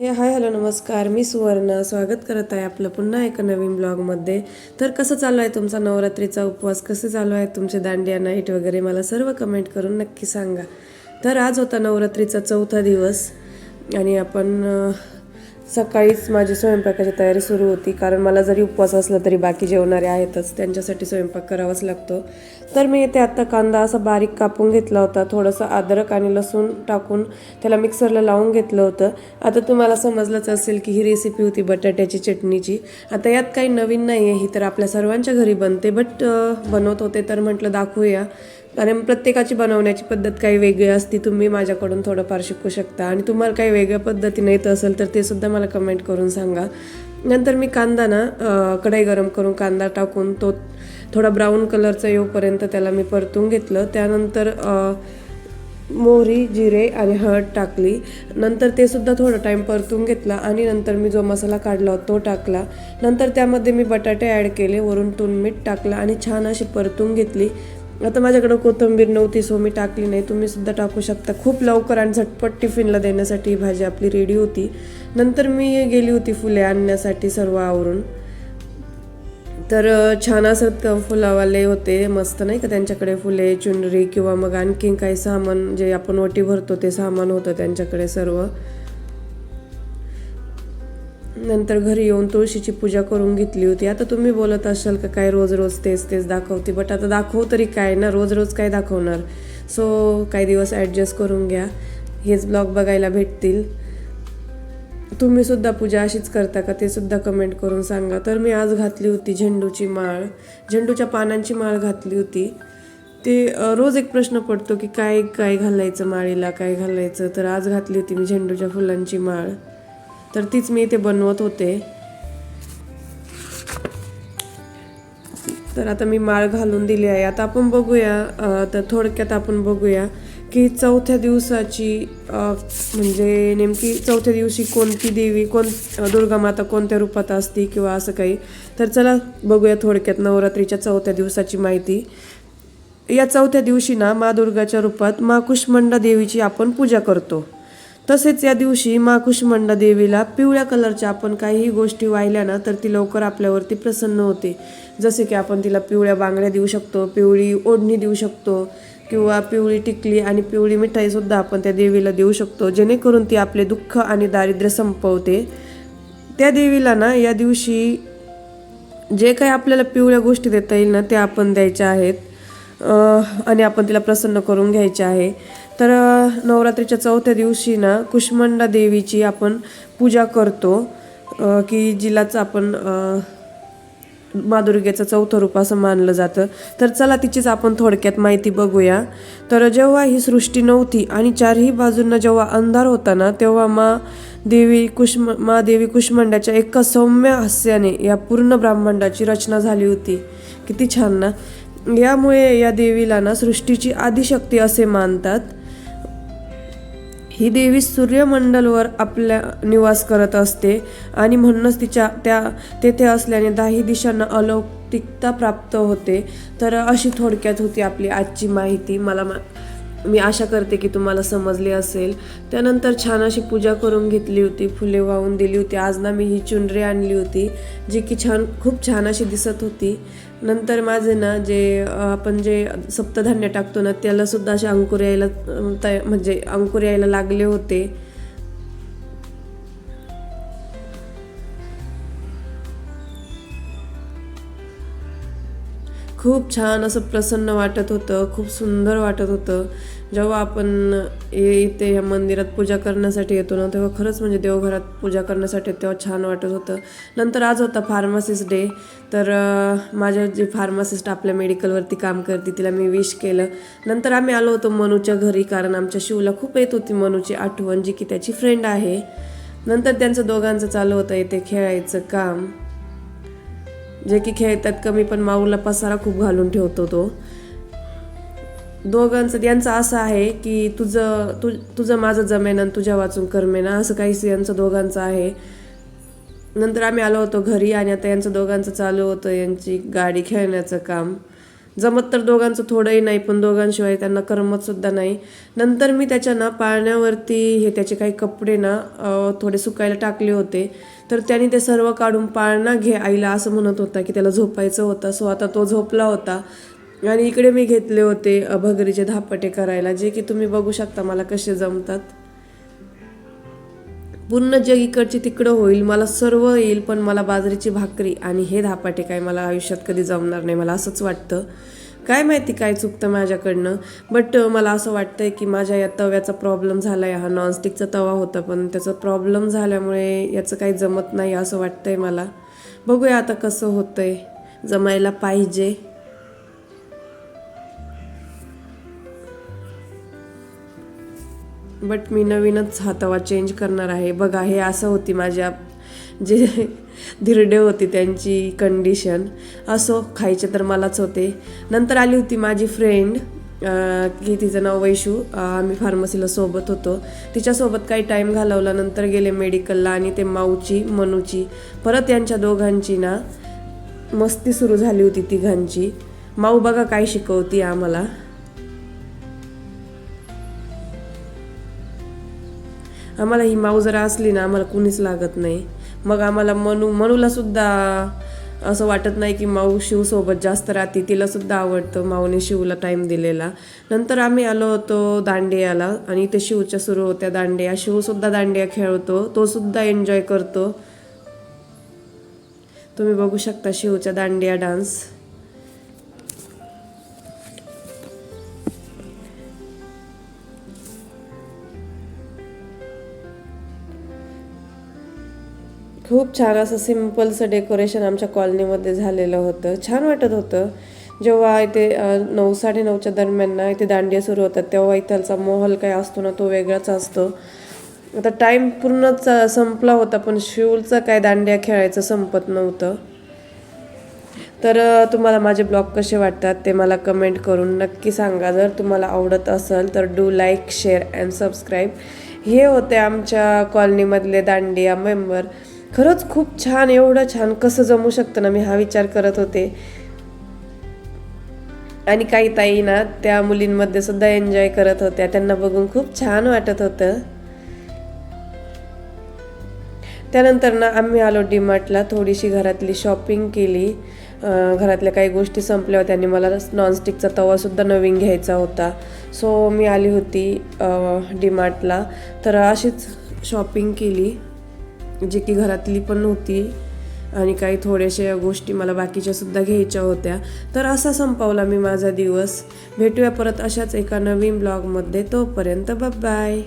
हे hi hello नमस्कार. मी सुवर्णा. स्वागत करत आहे आपलं पुन्हा एका नवीन ब्लॉगमध्ये. तर कसं चालू आहे तुमचा नवरात्रीचा उपवास? कसे चालू आहे तुमचे दांडिया नाईट वगैरे? मला सर्व कमेंट करून नक्की सांगा. तर आज होता नवरात्रीचा चौथा दिवस आणि आपण सकाळीच माझी स्वयंपाकाची तयारी सुरू होती. कारण मला जरी उपवास असला तरी बाकी जेवणारे आहेतच. त्यांच्यासाठी स्वयंपाक करावाच लागतो. तर मी इथे आत्ता कांदा असा बारीक कापून घेतला होता. थोडंसं अद्रक आणि लसूण टाकून त्याला मिक्सरला लावून घेतलं होतं. आता तुम्हाला समजलंच असेल की ही रेसिपी होती बटाट्याची चटणीची. आता यात काही नवीन नाही आहे ही तर आपल्या सर्वांच्या घरी बनते. बट बनवत होते तर म्हटलं दाखवूया. कारण प्रत्येकाची बनवण्याची पद्धत काही वेगळी असती तुम्ही माझ्याकडून थोडंफार शिकू शकता. आणि तुम्हाला काही वेगळ्या पद्धतीने येत असेल तर ते सुद्धा मला कमेंट करून सांगा. नंतर मी कांदा ना कढई गरम करून कांदा टाकून तो थोडा ब्राऊन कलरचा येऊपर्यंत त्याला मी परतून घेतलं. त्यानंतर मोहरी जिरे आणि हळद टाकली. नंतर ते सुद्धा थोडं टाईम परतून घेतला आणि नंतर मी जो मसाला काढला होता तो टाकला. नंतर त्यामध्ये मी बटाटे ॲड केले वरून तून मीठ टाकलं आणि छान अशी परतून घेतली. आता माझ्याकडं कोथिंबीर नव्हती सो मी टाकली नाही. तुम्ही सुद्धा टाकू शकता. खूप लवकर आणि झटपट टिफिनला देण्यासाठी ही भाजी आपली रेडी होती. नंतर मी गेली होती फुले आणण्यासाठी सर्व आवरून. तर छान असं फुलावाले होते. मस्त नाही का त्यांच्याकडे फुले चुनरी किंवा मग आणखीन काही सामान जे आपण ओटी भरतो ते सामान होतं त्यांच्याकडे सर्व. नंतर घरी येऊन तुळशीची पूजा करून घेतली होती. आता तुम्ही बोलत असाल का काय रोज रोज तेच तेच दाखवते बट आता दाखवू तरी काय ना? रोज रोज काय दाखवणार? सो काही दिवस ॲडजस्ट करून घ्या. हेच ब्लॉग बघायला भेटतील. तुम्ही सुद्धा पूजा अशीच करता का? ते सुद्धा कमेंट करून सांगा. तर मी आज घातली होती झेंडूची माळ. झेंडूच्या पानांची माळ घातली होती. ते रोज एक प्रश्न पडतो की काय काय घालायचं माळीला काय घालायचं? तर आज घातली होती मी झेंडूच्या फुलांची माळ. तर तीच मी इथे बनवत होते. तर आता मी माळ घालून दिली आहे. आता आपण बघूया तर थोडक्यात आपण बघूया की चौथ्या दिवसाची म्हणजे नेमकी चौथ्या दिवशी कोणती देवी कोण दुर्गा माता कोणत्या रूपात असते किंवा असं काही. तर चला बघूया थोडक्यात नवरात्रीच्या चौथ्या दिवसाची माहिती. या चौथ्या दिवशी ना मा दुर्गाच्या रूपात मा कुष्मंडा देवीची आपण पूजा करतो. तसेच या दिवशी माकुशमंडा देवीला पिवळ्या कलरच्या आपण काहीही गोष्टी वाहिल्या ना तर ती लवकर आपल्यावरती प्रसन्न होते. जसे की आपण तिला पिवळ्या बांगड्या देऊ शकतो पिवळी ओढणी देऊ शकतो किंवा पिवळी टिकली आणि पिवळी मिठाईसुद्धा आपण त्या देवीला देऊ शकतो जेणेकरून ती आपले दुःख आणि दारिद्र्य संपवते. त्या देवीला ना या दिवशी जे काही आपल्याला पिवळ्या गोष्टी देता येईल ना त्या आपण द्यायच्या आहेत. आणि आपण तिला प्रसन्न करून घ्यायचे आहे. तर नवरात्रीच्या चौथ्या दिवशी ना कुष्मंडा देवीची आपण पूजा करतो. की जिलाच आपण मादुर्गेचं चौथं रूप असं मानलं जातं. तर चला तिचीच आपण थोडक्यात माहिती बघूया. तर जेव्हा ही सृष्टी नव्हती आणि चारही बाजूंना जेव्हा अंधार होता ना तेव्हा मा देवी कुष्म मा देवी कुष्मांडाच्या एका सौम्य हास्याने या पूर्ण ब्रह्मांडाची रचना झाली होती. किती छान ना. यामुळे या देवीला ना सृष्टीची आदिशक्ती असे मानतात. ही देवी सूर्यमंडलवर आपल्या निवास करत असते आणि म्हणूनच तिच्या त्या तेथे असल्याने दाही दिशांना अलौकिकता प्राप्त होते. तर अशी थोडक्यात होती आपली आजची माहिती. मला मा मी आशा करते की तुम्हाला समजले असेल. त्यानंतर छान अशी पूजा करून घेतली होती फुले वाहून दिली होती. आज ना मी ही चुनरी आणली होती जी की छान खूप छान अशी दिसत होती. नंतर माझे ना जे आपण जे सप्तधान्य टाकतो ना त्याला सुद्धा असे अंकुर यायला अ, तया म्हणजे अंकुर यायला लागले होते. खूप छान असं प्रसन्न वाटत होतं खूप सुंदर वाटत होतं. जेव्हा आपण इथे या मंदिरात पूजा करण्यासाठी येतो ना तेव्हा खरंच म्हणजे देवघरात पूजा करण्यासाठी तेव्हा छान वाटत होतं. नंतर आज होता फार्मासिस्ट डे तर माझ्या जे फार्मासिस्ट आपल्या मेडिकलवरती काम करते तिला मी विश केलं. नंतर आम्ही आलो होतो मनूच्या घरी कारण आमच्या शिवला खूप येत होती मनूची आठवण जी की त्याची फ्रेंड आहे. नंतर त्यांचं दोघांचं चालू होतं इथे खेळायचं काम. जे की खेळतात कमी पण माऊला पसारा खूप घालून ठेवतो तो. दोघांचं यांचं असं आहे की तुझं तु तुझं माझं जमेना आणि तुझ्या वाचून करमेना असं काहीच यांचं दोघांचं आहे. नंतर आम्ही आलो होतो घरी आणि आता यांचं दोघांचं चालू होतं यांची गाडी खेळण्याचं काम. जमत तर दोघांचं थोडंही नाही पण दोघांशिवाय त्यांना करमतसुद्धा नाही. नंतर मी त्याच्या ना पाळण्यावरती हे त्याचे काही कपडे ना थोडे सुकायला टाकले होते. तर त्याने ते सर्व काढून पाळणा घे आईला असं म्हणत होता की त्याला झोपायचं होतं. सो आता तो झोपला होता. आणि इकडे मी घेतले होते अभगरीचे भगरीचे धापटे करायला. जे की तुम्ही बघू शकता मला कसे जमतात. पूर्ण जग इकडची तिकडं होईल मला सर्व येईल पण मला बाजरीची भाकरी आणि हे धापाटे काय मला आयुष्यात कधी जमणार नाही मला असंच वाटतं. काय माहिती काय चुकतं माझ्याकडनं बट मला असं वाटतंय की माझ्या या तव्याचा प्रॉब्लेम झाला आहे हा नॉनस्टिकचा तवा होता पण त्याचा प्रॉब्लेम झाल्यामुळे याचं काही जमत नाही असं वाटतंय मला. बघूया आता कसं होतंय. जमायला पाहिजे. बट मी नवीनच हा तवा चेंज करणार आहे. बघा हे असं होती माझ्या जे धिरडे होती त्यांची कंडिशन असो खायचे तर मलाच होते. नंतर आली होती माझी फ्रेंड की तिचं नाव वैशू. आम्ही फार्मसीला सोबत होतो. तिच्यासोबत काही टाईम घालवला नंतर गेले मेडिकलला आणि ते माऊची मनूची. परत यांच्या दोघांची ना मस्ती सुरू झाली होती तिघांची. माऊ बघा काय शिकवती आम्हाला. आम्हाला ही माऊ जरा असली ना आम्हाला कुणीच लागत नाही. मग आम्हाला मनू मनूला सुद्धा असं वाटत नाही की माऊ शिवसोबत जास्त राहते. तिला सुद्धा आवडतं माऊने शिवला टाईम दिलेला. नंतर आम्ही आलो होतो दांडियाला आणि इथे शिवच्या सुरू होत्या दांडिया. शिवसुद्धा दांडिया खेळतो. तो सुद्धा एन्जॉय करतो. तुम्ही बघू शकता शिवच्या दांडिया डान्स खूप छान असं सिम्पलचं डेकोरेशन आमच्या कॉलनीमध्ये झालेलं होतं. छान वाटत होतं. जेव्हा इथे नऊ नऊ साडेनऊच्या दरम्यान ना इथे दांडिया सुरू होतात तेव्हा इथलचा माहोल काय असतो ना तो वेगळाच असतो. आता टाईम पूर्णच संपला होता पण शिवचं काय दांडिया खेळायचं संपत नव्हतं. तर तुम्हाला माझे ब्लॉग कसे वाटतात ते मला कमेंट करून नक्की सांगा. जर तुम्हाला आवडत असेल तर do like share and subscribe. हे होते आमच्या कॉलनीमधले दांडिया मेंबर. खरंच खूप छान एवढं छान. कसं जमू शकतं ना? मी हा विचार करत होते. आणि काही ताई ना त्या मुलींमध्ये सुद्धा एन्जॉय करत होत्या. त्यांना बघून खूप छान वाटत होतं. त्यानंतर ना आम्ही आलो डीमार्टला. थोडीशी घरातली शॉपिंग केली. घरातल्या काही गोष्टी संपल्या होत्या. आणि मला नॉनस्टिकचा तवासुद्धा नवीन घ्यायचा होता. सो मी आली होती डीमार्टला. तर अशीच शॉपिंग केली. जे की घरातली पण होती आणि काही थोड्याशा गोष्टी मला बाकीच्या सुद्धा घ्यायच्या होत्या. तर असा संपवला मी माझा दिवस. भेटूया परत अशाच एका नवीन ब्लॉगमध्ये तोपर्यंत बाय